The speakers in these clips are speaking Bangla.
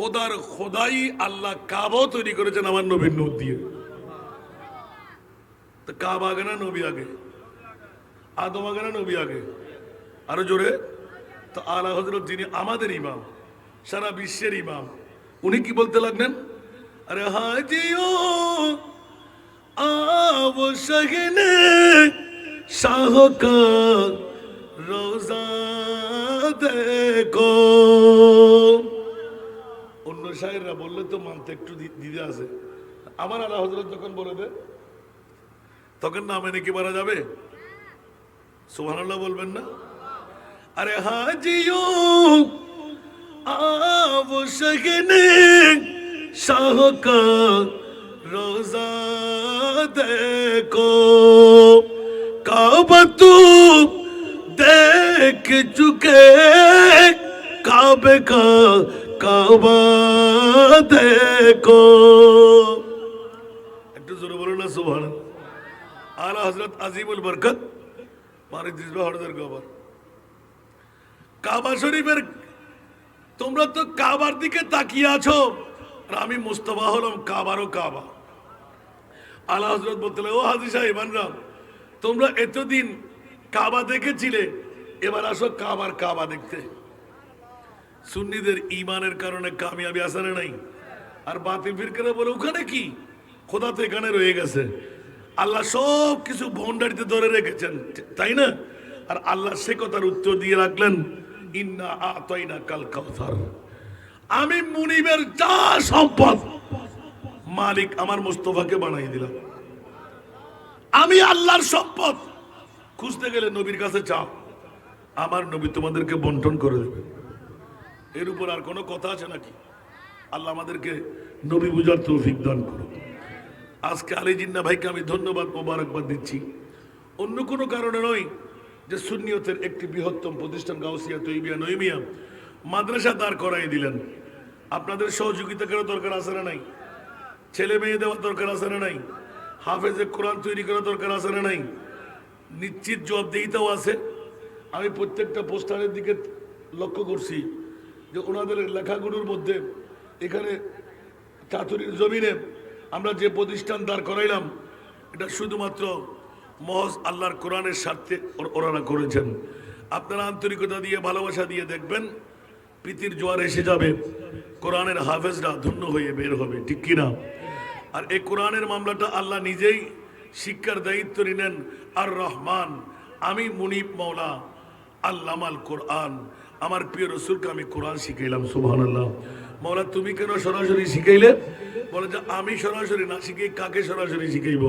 খোদার খোদাই আল্লাহ কাবাও তৈরি করেছেন আমার নবীর নূর দিয়ে। তো কাব আগে না নবী আগে? আদম আগে না নবী আগে? আরও জোরে। তো আলা হজরত যিনি আমাদের ইমাম, সারা বিশ্বের ইমাম, উনি কি বলতে লাগলেন? আরে হাজিও আব সগনে শাহকার রোজা দেখো। মৌলী সাহেবরা বললে তো মানতে একটু দিদি আছে। আমার আলা হজরত যখন বলে দে তখন না মেনে কি মারা যাবে? সুবহানাল্লাহ বলবেন না? আরে হাজিও আবো সগনে রোজা দেখো। কাবা তু দেখ চুকে, কাবে কা একটু হজরত কাবা শরীফের, তোমরা তো কাবার দিকে তাকিয়ে আছো, আর আমি মুস্তফা হলাম কাবারও কাবা। আলা হজরত বলতে ও হাজি সাহেব তোমরা এতদিন কাবা দেখেছিলে, এবার আসো কাবার কাবা দেখতে। সুন্নিদের ইমানের কারণে কামিয়াবি আসারে নাই। আর বাতিল ফিরকারা বলে, ওখানে কি? খোদা তো এখানে রয়ে গেছে। আল্লাহ সব কিছু বন্ডারিতে ধরে রেখেছেন, তাই না? আর আল্লাহ সে কথার উত্তর দিয়ে রাখলেন, ইন্না আতাইনা কাল কাউসার। আমি মুনিবের যা সম্পদ, মালিক আমার মোস্তফাকে বানাই দিলাম। আমি আল্লাহর সম্পদ। খুঁজতে গেলে নবীর কাছে চাও আমার নবী তোমাদেরকে বন্টন করে দেবে। এর উপর আর কোনো কথা আছে নাকি? আল্লাহ আমাদেরকে নবী বুঝার তৌফিক দান করুন। আজকে আলী জিন্না ভাইকে আমি ধন্যবাদ, মোবারকবাদ দিচ্ছি। অন্য কোনো কারণে নয় যে সুন্নিয়তের একটি বৃহত্তম প্রতিষ্ঠান গাউসিয়া, তৈবিয়া নইমিয়া মাদ্রাসা দাঁড় করাই দিলেন। আপনাদের সহযোগিতা করার দরকার আছে না নাই? ছেলে মেয়ে দেওয়ার দরকার আছে না নাই? হাফেজে কোরআন তৈরি করার দরকার আছে না নাই? নিশ্চিত জবাবদিহিতাও আছে। আমি প্রত্যেকটা পোস্টারের দিকে লক্ষ্য করছি। যে ওনাদের লেখাগুলোর মধ্যে এখানে চাতুরির জমিনে আমরা যে প্রতিষ্ঠান দাঁড় করাইলাম, এটা শুধুমাত্র মহজ আল্লাহর কোরআনের স্বার্থে ওনারা করেছেন। আপনারা আন্তরিকতা দিয়ে, ভালোবাসা দিয়ে দেখবেন, প্রীতির জোয়ার এসে যাবে, কোরআনের হাফেজরা ধন্য হয়ে বের হবে, ঠিক কিনা? আর এই কোরআনের মামলাটা আল্লাহ নিজেই শিক্ষার দায়িত্ব নিলেন, আর রহমান, আমি মুনিব মৌলা আল্লামাল কোরআন। আমার প্রিয় রসুলকে আমি কোরআন শিখাইলাম সুহান আল্লাহ মৌলা, তুমি কেন সরাসরি শিখাইলে? বলে যে, আমি সরাসরি না শিখাই কাকে সরাসরি শিখাইব?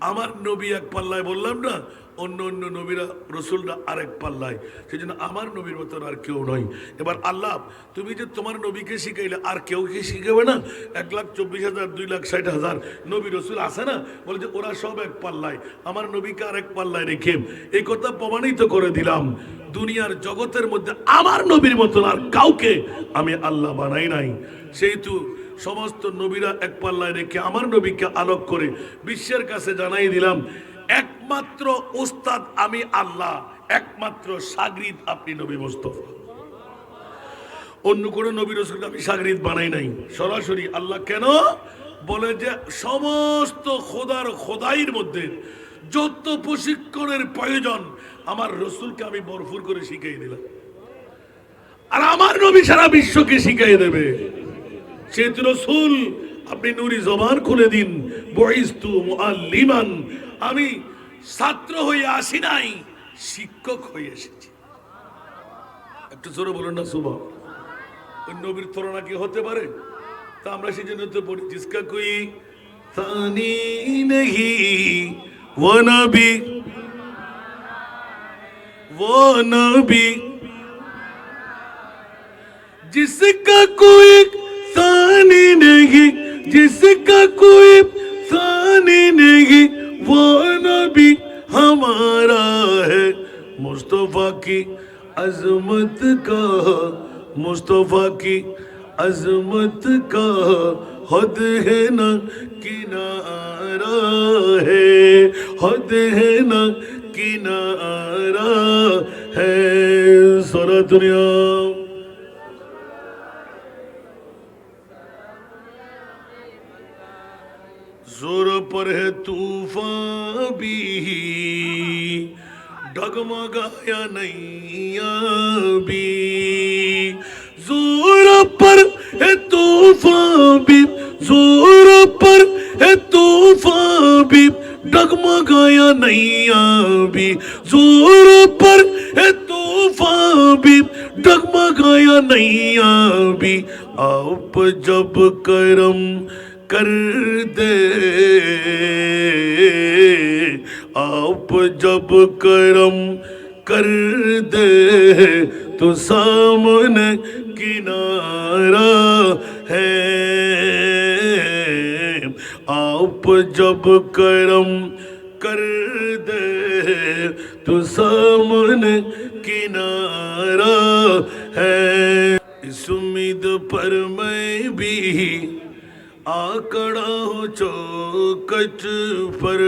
আমার নবী এক পাল্লায় বললাম না, অন্য অন্য নবীরা, রসুলরা আরেক পাল্লায়। সেই জন্য আমার নবীর মতন আর কেউ নয়। এবার আল্লাহ, তুমি যে তোমার নবীকে শিখাইলে, আর কেউ কি শিখাবে না? এক লাখ চব্বিশ হাজার, দুই লাখ ষাট হাজার নবী রসুল আছে না? বলে যে ওরা সব এক পাল্লায়। আমার নবীকে আরেক পাল্লায় রেখে এই কথা প্রমাণিত করে দিলাম। দুনিয়ার জগতের মধ্যে আমার নবীর মতন আর কাউকে আমি আল্লাহ বানাই নাই। সেহেতু সমস্ত নবীরা এক পাল্লায় রেখে আমার নবীকে আলোক করে বিশ্বের কাছে জানাই দিলাম, একমাত্র ওস্তাদ আমি আল্লাহ, একমাত্র সাগরিদ আপনি নবী মোস্তফা। অন্য কোনো নবী আমি সাগরিদ বানাই নাই। সরাসরি আল্লাহ কেন? বলে যে সমস্ত খোদার খোদাইর মধ্যে যত প্রশিক্ষণের প্রয়োজন, আমার রসুলকে আমি ভরপুর করে শিখিয়ে দিলাম। আর আমার নবী সারা বিশ্বকে শিখাই দেবে। সেহেতু রসুল, আপনি নুরি জবান খুলে দিন। বহিস্তু মুআল্লিমান। আমি ছাত্র হয়ে আসি নাই, শিক্ষক হয়ে এসেছি। একটু জোরে বলুন না ওই নবীর তুলনা কি হতে পারে? তা আমরা সেই জন্য তো পড়ি জিসকা তানি নেহি, ও নবী ও নবী জিসকা কুই ثانی نہیں، جس کا کوئی ثانی نہیں، وہ نبی ہمارا ہے۔ مصطفیٰ کی عظمت کا، مصطفیٰ کی عظمت کا حد ہے نا کنارا ہے۔ حد ہے نا کنارا ہے۔ سورہ دنیا اور طوفان بھی ڈگمگایا نہیں بھی زور پر ہے طوفان بھی، زور پر ہے طوفان بھی ڈگمگایا نہیں بھی زور پر ہے طوفان بھی ڈگمگایا نہیں بھی آپ جب کرم کر دے۔ آپ جب کرم کر دے تو سامنے کنارہ ہے۔ آپ جب کرم کر دے تو سامنے کنارہ ہے۔ اس امید پر میں بھی आकड़ा हो चौकट पर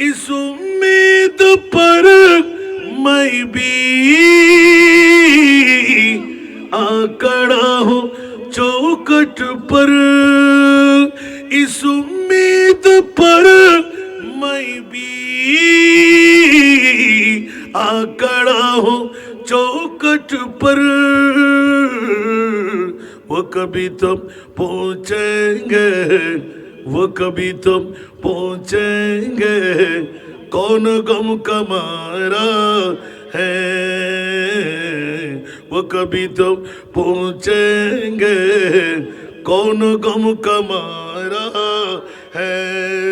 इस उम्मीद पर मैं भी आकड़ा हो चौकट पर इस उम्मीद पर मैं भी आकड़ा हो चौकट पर وہ کبھی تم پہنچیں گے، وہ کبھی تم پہنچیں گے کون غم کمارا ہے؟ وہ کبھی تم پہنچیں گے کون غم کمارا ہے؟